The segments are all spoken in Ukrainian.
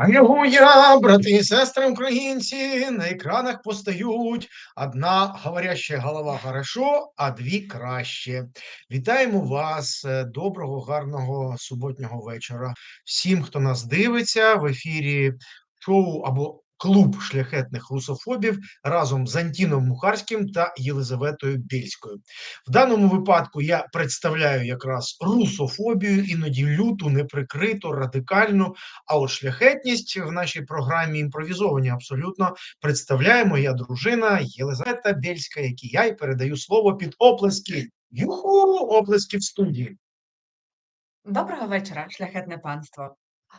Алілуя, брати і сестри українці, на екранах постають одна говоряща голова хорошо, а дві краще. Вітаємо вас. е, Доброго, гарного суботнього вечора. Всім, хто нас дивиться в ефірі шоу або клуб шляхетних русофобів разом з Антіном Мухарським та Єлизаветою Бєльською. В даному випадку я представляю якраз русофобію, іноді люту, неприкриту, радикальну. А от шляхетність в нашій програмі імпровізовані абсолютно представляє моя дружина Єлизавета Бєльська, якій я й передаю слово під оплески. Юху, оплески в студії. Доброго вечора, шляхетне панство.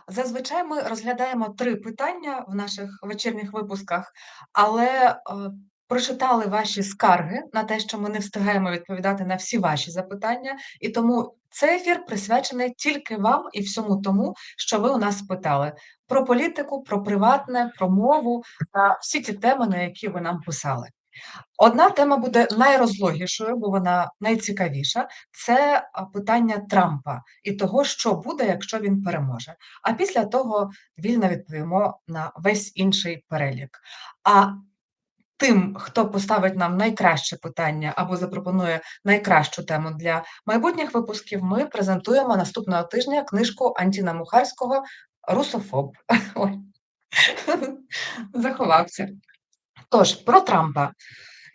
Зазвичай ми розглядаємо три питання в наших вечірніх випусках, але е, прочитали ваші скарги на те, що ми не встигаємо відповідати на всі ваші запитання, і тому цей ефір присвячений тільки вам і всьому тому, що ви у нас спитали про політику, про приватне, про мову та всі ті теми, на які ви нам писали. Одна тема буде найрозлогішою, бо вона найцікавіша. Це питання Трампа і того, що буде, якщо він переможе. А після того вільно відповімо на весь інший перелік. А тим, хто поставить нам найкраще питання або запропонує найкращу тему для майбутніх випусків, ми презентуємо наступного тижня книжку Антіна Мухарського Русофоб. Заховався. Тож, про Трампа.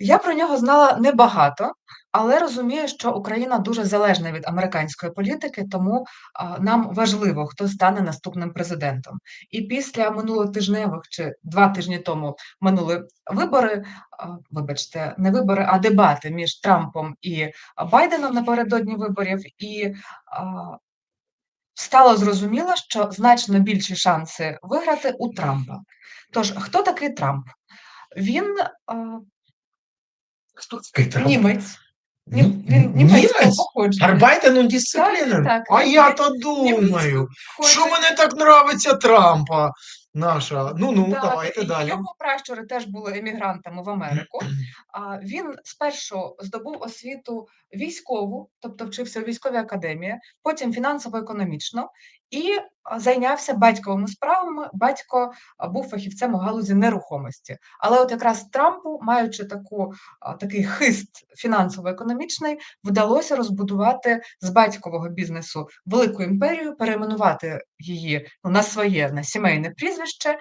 Я про нього знала небагато, але розумію, що Україна дуже залежна від американської політики, тому нам важливо, хто стане наступним президентом. І після минулотижневих чи два тижні тому минули вибори, вибачте, не вибори, а дебати між Трампом і Байденом напередодні виборів, і стало зрозуміло, що значно більші шанси виграти у Трампа. Тож, хто такий Трамп? Він а, Хто такий Трамп? німець. Ні, Ні- він німецького Німець? походження. Так, так. А я то думаю, що мене так нравиться Трампа наша. Ну ну, Так, давайте і далі. Його пращури теж були емігрантами в Америку. А він спершу здобув освіту військову, тобто вчився у військовій академії, потім фінансово-економічно і зайнявся батьковими справами. Батько був фахівцем у галузі нерухомості. Але от якраз Трампу, маючи таку такий хист фінансово-економічний, вдалося розбудувати з батькового бізнесу велику імперію, перейменувати її ну, на своє на сімейне прізвище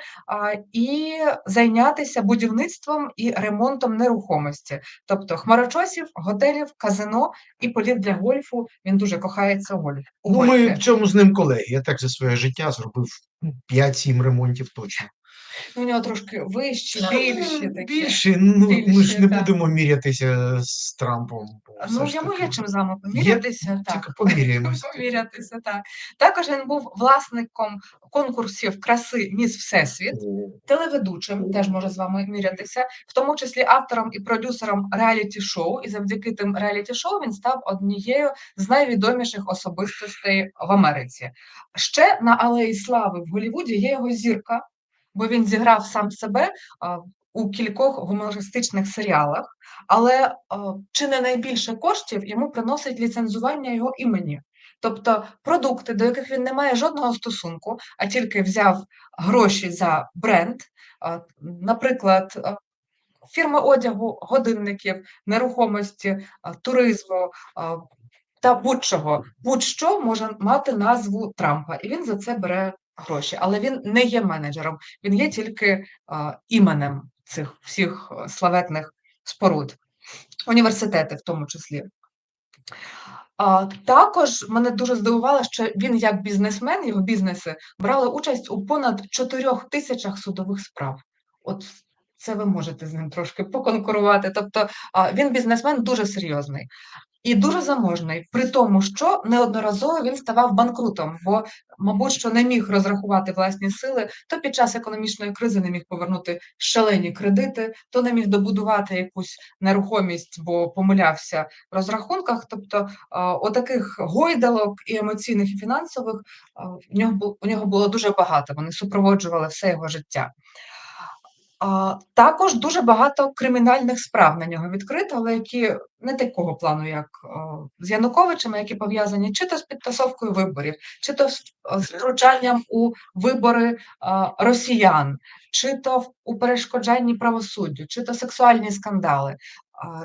і зайнятися будівництвом і ремонтом нерухомості, тобто хмарочосів, готелів, казино і полів для гольфу. Він дуже кохається у гольф. Ну, ми в цьому з ним колеги. Я так за своє життя зробив ну, 5-7 ремонтів точно. Ну, У нього трошки вищі, більші такі. Більше, ну ми ж не так. будемо мірятися з Трампом. бо Ну, ж йому таки є чим з вами помірятися. Так. Тільки поміряємося. Помірятися, так. Також він був власником конкурсів краси Міс Всесвіт. телеведучим теж може з вами мірятися, в тому числі автором і продюсером реаліті-шоу. І завдяки тим реаліті-шоу він став однією з найвідоміших особистостей в Америці. Ще на Алеї Слави в Голлівуді є його зірка, бо він зіграв сам себе у кількох гумористичних серіалах. Але чи не найбільше коштів йому приносить ліцензування його імені. Тобто продукти, до яких він не має жодного стосунку, а тільки взяв гроші за бренд, наприклад, фірми одягу, годинників, нерухомості, туризму та будь-чого. Будь-що може мати назву Трампа, і він за це бере гроші. Але він не є менеджером, він є тільки іменем цих всіх славетних споруд, університети в тому числі. Також мене дуже здивувало, що він як бізнесмен, його бізнеси брали участь у понад 4 тисячах судових справ. От це ви можете з ним трошки поконкурувати. Тобто він бізнесмен дуже серйозний і дуже заможний, при тому, що неодноразово він ставав банкрутом, бо, мабуть, що не міг розрахувати власні сили, то під час економічної кризи не міг повернути шалені кредити, то не міг добудувати якусь нерухомість, бо помилявся в розрахунках. Тобто, отаких гойдалок і емоційних, і фінансових у нього було дуже багато. Вони супроводжували все його життя. Також дуже багато кримінальних справ на нього відкрито, але які не такого плану, як з Януковичем, які пов'язані чи то з підтасовкою виборів, чи то з, втручанням у вибори росіян, чи то у перешкоджанні правосуддю, чи то сексуальні скандали,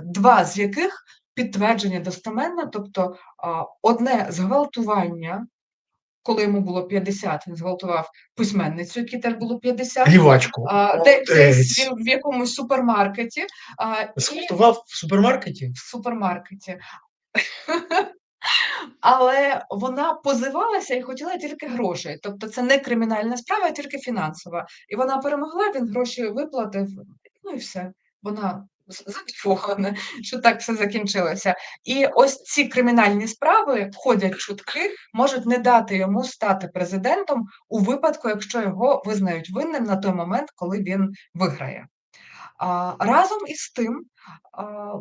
два з яких підтверджені достеменно, тобто одне зґвалтування. Коли йому було 50, він зґвалтував письменницю, якій теж було 50. Плівачку. А, де, десь він в якомусь супермаркеті, а, і в супермаркеті? в супермаркеті. Але вона позивалася і хотіла тільки грошей. Тобто це не кримінальна справа, а тільки фінансова. І вона перемогла, він гроші виплатив, ну і все. Вона з- задоволена, що так все закінчилося. І ось ці кримінальні справи ходять чутки, можуть не дати йому стати президентом у випадку, якщо його визнають винним на той момент, коли він виграє. А, разом із тим, а,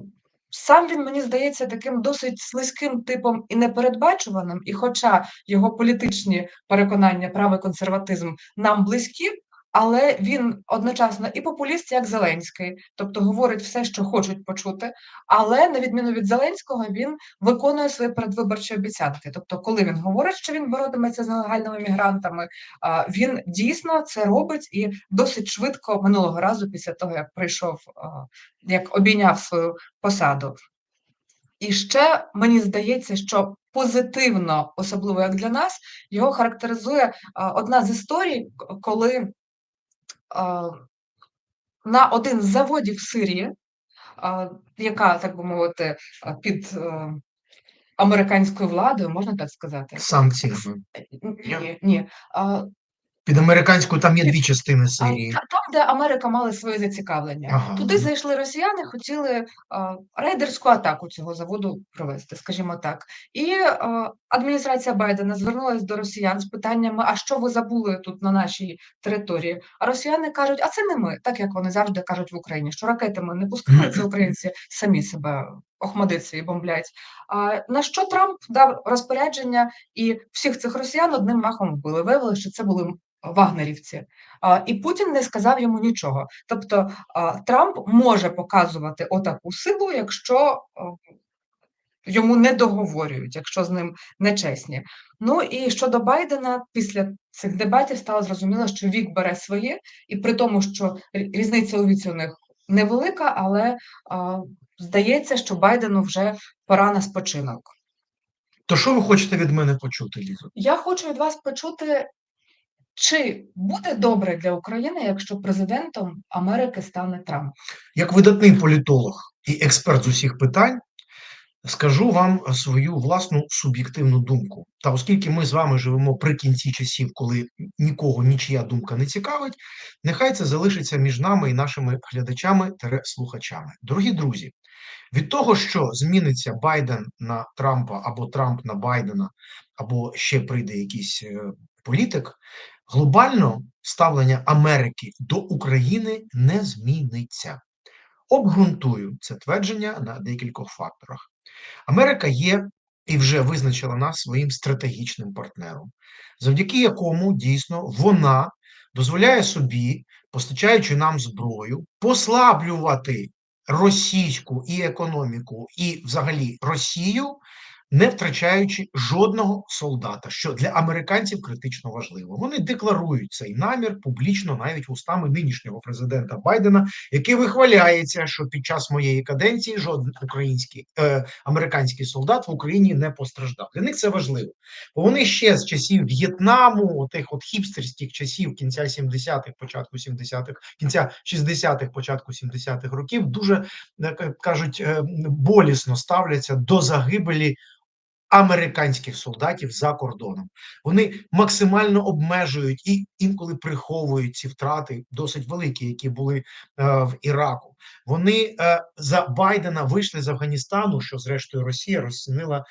сам він мені здається таким досить слизьким типом і непередбачуваним, і хоча його політичні переконання, правий консерватизм нам близькі, але він одночасно і популіст, як Зеленський, тобто говорить все, що хочуть почути. Але на відміну від Зеленського, він виконує свої передвиборчі обіцянки. Тобто, коли він говорить, що він боротиметься з нелегальними мігрантами, він дійсно це робить і досить швидко минулого разу, після того як прийшов, як обійняв свою посаду. І ще мені здається, що позитивно, особливо як для нас, його характеризує одна з історій, коли на один з заводів Сирії, яка, так би мовити, під е, американською владою, можна так сказати? Санкціями. Ні, ні. Під американською там є дві частини Сирії. Там, де Америка мала своє зацікавлення, Ага. туди зайшли росіяни, хотіли а, рейдерську атаку цього заводу провести, скажімо так. І а, адміністрація Байдена звернулася до росіян з питаннями: а що ви забули тут на нашій території? А росіяни кажуть, а це не ми, так як вони завжди кажуть в Україні, що ракети ми не пускали, це українці самі себе охмадить свої бомблять. А, на що Трамп дав розпорядження, і всіх цих росіян одним махом вбили. Виявилося, що це були вагнерівці. А, і Путін не сказав йому нічого. Тобто а, Трамп може показувати отаку силу, якщо а, йому не договорюють, якщо з ним нечесні. Ну і щодо Байдена, після цих дебатів стало зрозуміло, що вік бере своє, і при тому, що різниця у віці у них невелика, але а, здається, що Байдену вже пора на спочинок. То що ви хочете від мене почути, Лізо? Я хочу від вас почути, чи буде добре для України, якщо президентом Америки стане Трамп? Як видатний політолог і експерт з усіх питань, скажу вам свою власну суб'єктивну думку. Та оскільки ми з вами живемо при кінці часів, коли нікого нічия думка не цікавить, нехай це залишиться між нами і нашими глядачами та слухачами. Дорогі друзі, від того, що зміниться Байден на Трампа або Трамп на Байдена, або ще прийде якийсь е, політик, глобально ставлення Америки до України не зміниться. Обґрунтую це твердження на декількох факторах. Америка є і вже визначила нас своїм стратегічним партнером, завдяки якому дійсно вона дозволяє собі, постачаючи нам зброю, послаблювати російську і економіку, і взагалі Росію, не втрачаючи жодного солдата, що для американців критично важливо. Вони декларують цей намір публічно, навіть устами нинішнього президента Байдена, який вихваляється, що під час моєї каденції жоден український е, американський солдат в Україні не постраждав. Для них це важливо, бо вони ще з часів В'єтнаму, тих от хіпстерських часів кінця 70-х, початку 70-х, кінця 60-х, початку 70-х років, дуже кажуть е, болісно ставляться до загибелі американських солдатів за кордоном. Вони максимально обмежують і інколи приховують ці втрати, досить великі, які були е, в Іраку. Вони е, за Байдена вийшли з Афганістану, що зрештою Росія розцінила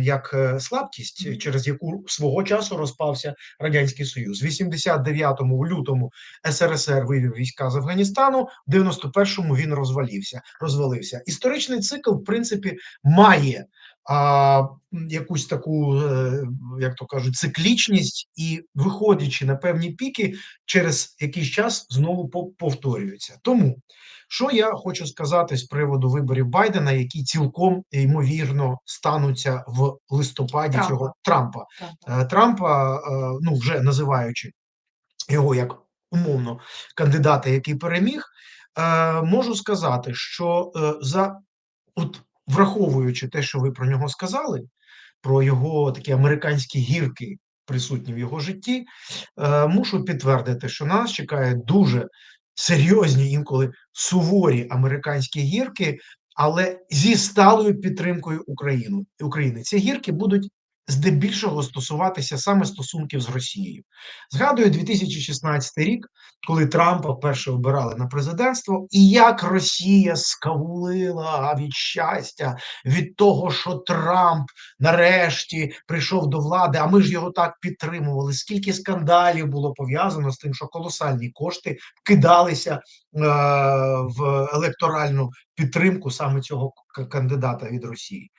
як е, слабкість, через яку свого часу розпався радянський союз. В 89-му, в лютому, СРСР вивів війська з Афганістану. В 91-му він розвалився. Розвалився. Історичний цикл, в принципі, має а, якусь таку, е, як то кажуть, циклічність, і виходячи на певні піки, через якийсь час знову по- повторюються. Тому що я хочу сказати з приводу виборів Байдена, які цілком ймовірно стануться в листопаді Трампа. цього Трампа. Так. Е, Трампа, е, ну вже називаючи його як умовно кандидата, який переміг, можу сказати, що за от враховуючи те, що ви про нього сказали, про його такі американські гірки, присутні в його житті, е, мушу підтвердити, що нас чекає дуже серйозні, інколи суворі американські гірки, але зі сталою підтримкою України. України. Ці гірки будуть здебільшого стосуватися саме стосунків з Росією. Згадую 2016 рік, коли Трампа вперше обирали на президентство, і як Росія скавулила від щастя від того, що Трамп нарешті прийшов до влади, а ми ж його так підтримували. Скільки скандалів було пов'язано з тим, що колосальні кошти вкидалися е, в електоральну підтримку саме цього кандидата від Росії.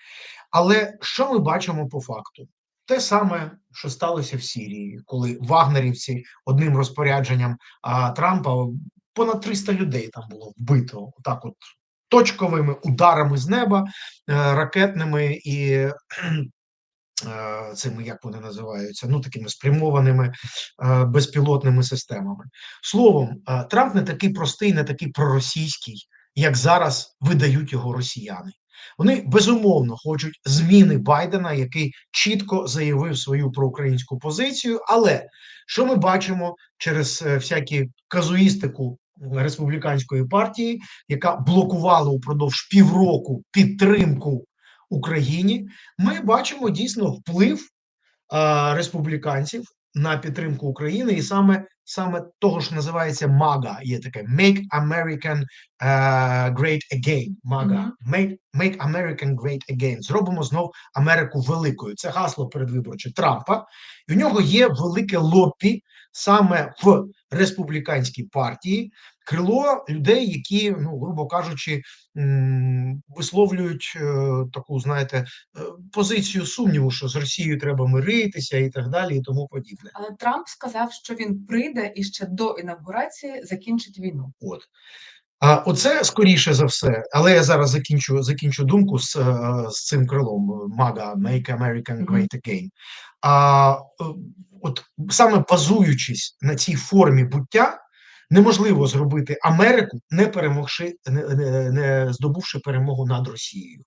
Але що ми бачимо по факту? Те саме, що сталося в Сірії, коли вагнерівці одним розпорядженням а, Трампа понад 300 людей там було вбито, так от точковими ударами з неба, е, ракетними і е, цими, як вони називаються, ну такими спрямованими е, безпілотними системами. Словом, Трамп не такий простий, не такий проросійський, як зараз видають його росіяни. Вони безумовно хочуть зміни Байдена, який чітко заявив свою проукраїнську позицію. Але що ми бачимо через е, всякі казуїстику республіканської партії, яка блокувала упродовж півроку підтримку Україні, ми бачимо дійсно вплив а, республіканців на підтримку України, і саме саме того, що називається MAGA, є таке Make American uh, Great Again. MAGA. Make, Make American Great Again. Зробимо знов Америку великою. Це гасло передвиборче Трампа. І в нього є велике лобі саме в республіканській партії. Крило людей, які, ну грубо кажучи, висловлюють е, таку, знаєте, е, позицію сумніву, що з Росією треба миритися і так далі, і тому подібне. Але Трамп сказав, що він прийде і ще до інавгурації закінчить війну. От. А оце скоріше за все, але я зараз закінчу, закінчу думку з, е, з цим крилом MAGA, Make American. Great Again. А от саме базуючись на цій формі буття, неможливо зробити Америку, не перемогши, не, не, не здобувши перемогу над Росією.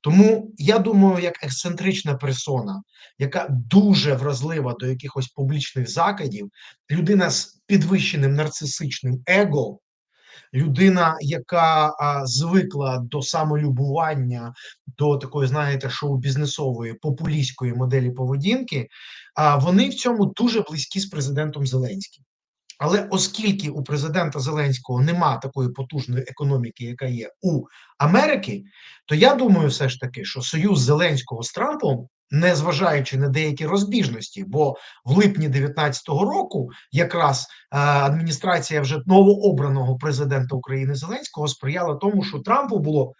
Тому я думаю, як ексцентрична персона, яка дуже вразлива до якихось публічних закидів, людина з підвищеним нарцисичним его, людина, яка а, звикла до самолюбування, до такої, знаєте, шоу-бізнесової популістської моделі поведінки, а вони в цьому дуже близькі з президентом Зеленським. Але оскільки у президента Зеленського нема такої потужної економіки, яка є у Америки, то я думаю, все ж таки, що союз Зеленського з Трампом, незважаючи на деякі розбіжності, бо в липні 2019 року якраз е, адміністрація вже новообраного президента України Зеленського сприяла тому, що Трампу було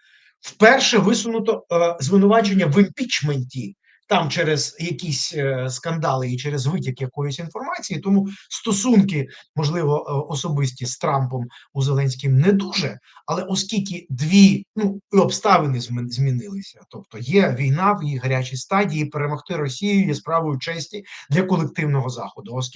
вперше висунуто е, звинувачення в імпічменті. Там через якісь е, скандали і через витік якоїсь інформації, тому стосунки, можливо, е, особисті з Трампом у Зеленським не дуже. Але оскільки дві ну і обставини змін- змінилися, тобто є війна в її гарячій стадії, перемогти Росію є справою честі для колективного заходу. Оскільки